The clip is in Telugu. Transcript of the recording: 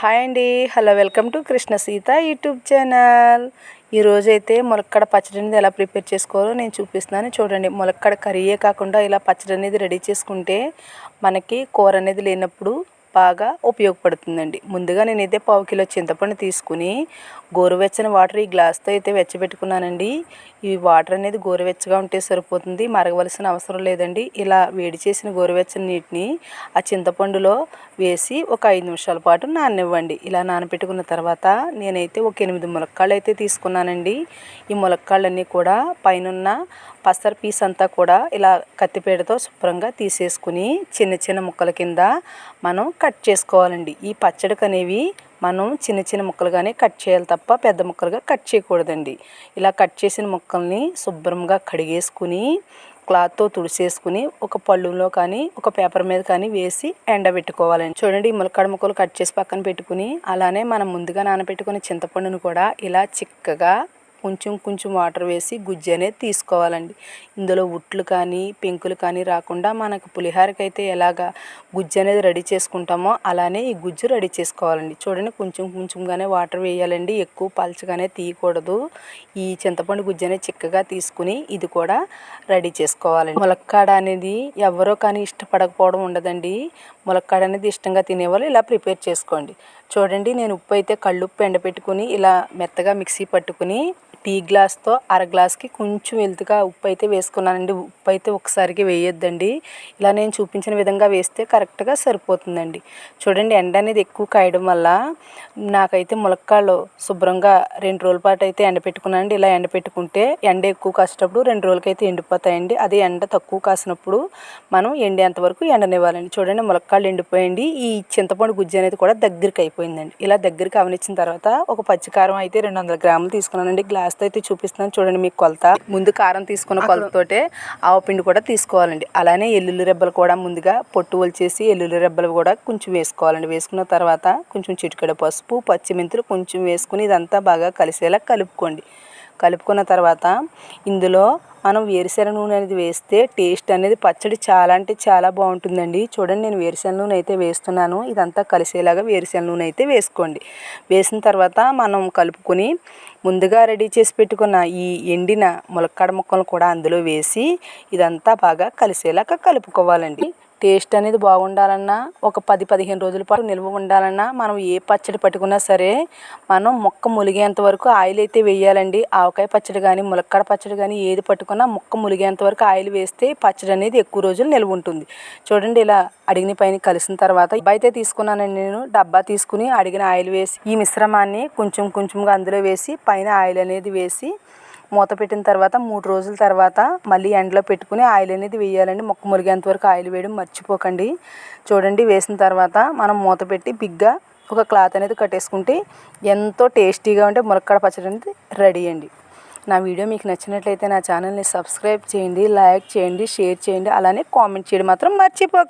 హాయ్ అండి. Hello welcome to Krishna Seetha YouTube channel. ఈరోజు అయితే ములక్కడ పచ్చడి అనేది ఎలా ప్రిపేర్ చేసుకోవాలో నేను చూపిస్తున్నాను. చూడండి ములక్కడ కర్రీయే కాకుండా ఇలా పచ్చడి అనేది రెడీ చేసుకుంటే మనకి కూర అనేది లేనప్పుడు బాగా ఉపయోగపడుతుందండి. ముందుగా నేనైతే పావు కిలో చింతపండు తీసుకుని గోరువెచ్చని వాటర్ ఈ గ్లాస్తో అయితే వెచ్చబెట్టుకున్నానండి. ఈ వాటర్ అనేది గోరువెచ్చగా ఉంటే సరిపోతుంది మరగవలసిన అవసరం లేదండి. ఇలా వేడి చేసిన గోరువెచ్చని నీటిని ఆ చింతపండులో వేసి ఒక ఐదు నిమిషాల పాటు నాననివ్వండి. ఇలా నానబెట్టుకున్న తర్వాత నేనైతే ఒక ఎనిమిది ములక్కాళ్ళు అయితే తీసుకున్నానండి. ఈ ములక్కాళ్ళన్నీ కూడా పైనున్న పసర పీస్ అంతా కూడా ఇలా కత్తిపేడతో శుభ్రంగా తీసేసుకుని చిన్న చిన్న ముక్కల కింద మనం కట్ చేసుకోవాలండి. ఈ పచ్చడికి అనేవి మనం చిన్న చిన్న ముక్కలుగానే కట్ చేయాలి తప్ప పెద్ద ముక్కలుగా కట్ చేయకూడదండి. ఇలా కట్ చేసిన ముక్కల్ని శుభ్రంగా కడిగేసుకుని క్లాత్తో తుడిసేసుకుని ఒక పళ్ళులో కానీ ఒక పేపర్ మీద కానీ వేసి ఎండబెట్టుకోవాలండి. చూడండి ములక్కడ ముక్కలు కట్ చేసి పక్కన పెట్టుకుని అలానే మనం ముందుగా నానబెట్టుకుని చింతపండును కూడా ఇలా చిక్కగా కొంచెం కొంచెం వాటర్ వేసి గుజ్జు అనేది తీసుకోవాలండి. ఇందులో ఉట్లు కానీ పెంకులు కానీ రాకుండా మనకు పులిహోరకి అయితే ఎలాగా గుజ్జు అనేది రెడీ చేసుకుంటామో అలానే ఈ గుజ్జు రెడీ చేసుకోవాలండి. చూడండి కొంచెం కొంచెంగానే వాటర్ వేయాలండి. ఎక్కువ పలచగానే తీయకూడదు. ఈ చింతపండు గుజ్జు అనేది చిక్కగా తీసుకుని ఇది కూడా రెడీ చేసుకోవాలండి. ములక్కాడ అనేది ఎవరో కానీ ఇష్టపడకపోవడం ఉండదండి. ములక్కాడ అనేది ఇష్టంగా తినేవాళ్ళు ఇలా ప్రిపేర్ చేసుకోండి. చూడండి నేను ఉప్పు అయితే కళ్ళుప్పు ఎండబెట్టుకుని ఇలా మెత్తగా మిక్సీ పట్టుకుని టీ గ్లాస్తో అర గ్లాస్కి కొంచెం వెలుతుగా ఉప్పు అయితే వేసుకున్నానండి. ఉప్పు అయితే ఒకసారికి వేయొద్దండి. ఇలా నేను చూపించిన విధంగా వేస్తే కరెక్ట్గా సరిపోతుందండి. చూడండి ఎండ అనేది ఎక్కువ కాయడం వల్ల నాకైతే ములక్కాళ్ళు శుభ్రంగా రెండు రోజుల పాటు అయితే ఎండ పెట్టుకున్నానండి ఇలా ఎండ పెట్టుకుంటే ఎండ ఎక్కువ కాసేటప్పుడు రెండు రోజులకైతే ఎండిపోతాయండి. అదే ఎండ తక్కువ కాసినప్పుడు మనం ఎండేంత వరకు ఎండనివ్వాలండి. చూడండి ములక్కాళ్ళు ఎండిపోయండి. ఈ చింతపండు గుజ్జు అనేది కూడా దగ్గరికి అయిపోయిందండి. ఇలా దగ్గరికి అవనిచ్చిన తర్వాత ఒక పచ్చికారం అయితే రెండు వందల గ్రాములు తీసుకున్నానండి. గ్లాస్ కాస్త అయితే చూపిస్తున్నాను. చూడండి మీకు కొలత. ముందు కారం తీసుకున్న కొలతతోటే ఆవపిండి కూడా తీసుకోవాలండి. అలానే ఎల్లుల్లి రెబ్బలు కూడా ముందుగా పొట్టు వలిచేసి ఎల్లుల్లి రెబ్బలు కూడా కొంచెం వేసుకోవాలండి. వేసుకున్న తర్వాత కొంచెం చిటికెడ పసుపు పచ్చిమెంతులు కొంచెం వేసుకుని ఇదంతా బాగా కలిసేలా కలుపుకోండి. కలుపుకున్న తర్వాత ఇందులో మనం వేరుశెనగ నూనె అనేది వేస్తే టేస్ట్ అనేది పచ్చడి చాలా అంటే చాలా బాగుంటుందండి. చూడండి నేను వేరుశెనగ నూనె అయితే వేస్తున్నాను. ఇదంతా కలిసేలాగా వేరుశెనగ నూనె అయితే వేసుకోండి. వేసిన తర్వాత మనం కలుపుకొని ముందుగా రెడీ చేసి పెట్టుకున్న ఈ ఎండిన ములక్కాడ ముక్కలు కూడా అందులో వేసి ఇదంతా బాగా కలిసేలాగా కలుపుకోవాలండి. టేస్ట్ అనేది బాగుండాలన్నా ఒక పది పదిహేను రోజుల పాటు నిల్వ ఉండాలన్నా మనం ఏ పచ్చడి పట్టుకున్నా సరే మనం మొక్క ములిగేంత వరకు ఆయిల్ అయితే వేయాలండి. ఆవకాయ పచ్చడి కానీ ములక్కాడ పచ్చడి కానీ ఏది పట్టుకున్నా మొక్క ములిగేంత వరకు ఆయిల్ వేస్తే పచ్చడి అనేది ఎక్కువ రోజులు నిల్వ ఉంటుంది. చూడండి ఇలా అడిగిన పైన కలిసిన తర్వాత డబ్బా అయితే తీసుకున్నానండి నేను. డబ్బా తీసుకుని అడిగిన ఆయిల్ వేసి ఈ మిశ్రమాన్ని కొంచెం కొంచెంగా అందులో వేసి పైన ఆయిల్ అనేది వేసి మూత పెట్టిన తర్వాత మూడు రోజుల తర్వాత మళ్ళీ ఎండలో పెట్టుకుని ఆయిల్ అనేది వేయాలండి. మొక్క మురిగేంత వరకు ఆయిల్ వేయడం మర్చిపోకండి. చూడండి వేసిన తర్వాత మనం మూత పెట్టి బిగ్గా ఒక క్లాత్ అనేది కట్టేసుకుంటే ఎంతో టేస్టీగా ఉంటే ములక్కడ పచ్చడి అనేది రెడీ అండి. నా వీడియో మీకు నచ్చినట్లయితే నా ఛానల్ని సబ్స్క్రైబ్ చేయండి లైక్ చేయండి షేర్ చేయండి అలానే కామెంట్ చేయడం మాత్రం మర్చిపోకండి